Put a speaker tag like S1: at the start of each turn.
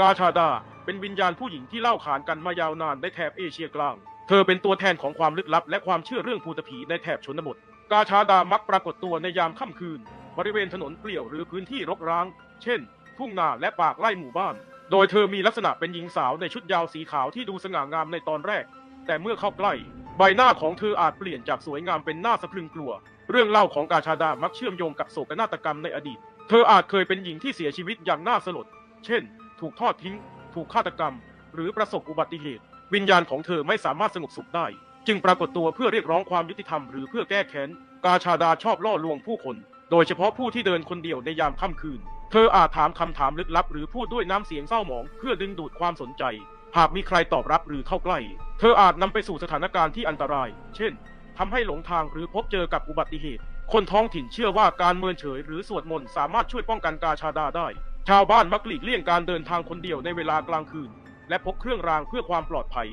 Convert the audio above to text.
S1: กาชาดาเป็นวิญญาณผู้หญิงที่เล่าขานกันมายาวนานในแถบเอเชียกลาง เธอเป็นตัวแทนของความลึกลับ และความเชื่อเรื่องภูตผีในแถบชนบท กาชาดามักปรากฏตัวในยามค่ำคืน บริเวณถนนเปลี่ยวหรือพื้นที่รกร้าง เช่น ทุ่งนาและปากไร่หมู่บ้าน โดยเธอมีลักษณะเป็นหญิงสาวในชุดยาวสีขาวที่ดูสง่างามในตอนแรก แต่เมื่อเข้าใกล้ ใบหน้าของเธออาจเปลี่ยนจากสวยงามเป็นหน้าสะพรึงกลัว เรื่องเล่าของกาชาดามักเชื่อมโยงกับโศกนาฏกรรมในอดีต เธออาจเคยเป็นหญิงที่เสียชีวิตอย่างน่าสลด เช่น ถูกทอดทิ้ง ถูกฆาตกรรม หรือประสบอุบัติเหตุ วิญญาณของเธอไม่สามารถสงบสุขได้ จึงปรากฏตัวเพื่อเรียกร้องความยุติธรรมหรือเพื่อแก้แค้น กาชาดาชอบล่อลวงผู้คน โดยเฉพาะผู้ที่เดินคนเดียวในยามค่ำคืน เธออาจถามคำถามลึกลับ หรือพูดด้วยน้ำเสียงเศร้าหมอง เพื่อดึงดูดความสนใจ หากมีใครตอบรับหรือเข้าใกล้ เธออาจนำไปสู่สถานการณ์ที่อันตราย เช่นทำให้หลงทางหรือพบเจอกับอุบัติเหตุ คนท้องถิ่นเชื่อว่าการเมินเฉย หรือสวดมนต์สามารถช่วยป้องกันกาชาดาได้ ชาวบ้านมักหลีกเลี่ยงการเดินทางคนเดียวในเวลากลางคืน และพกเครื่องรางเพื่อความปลอดภัย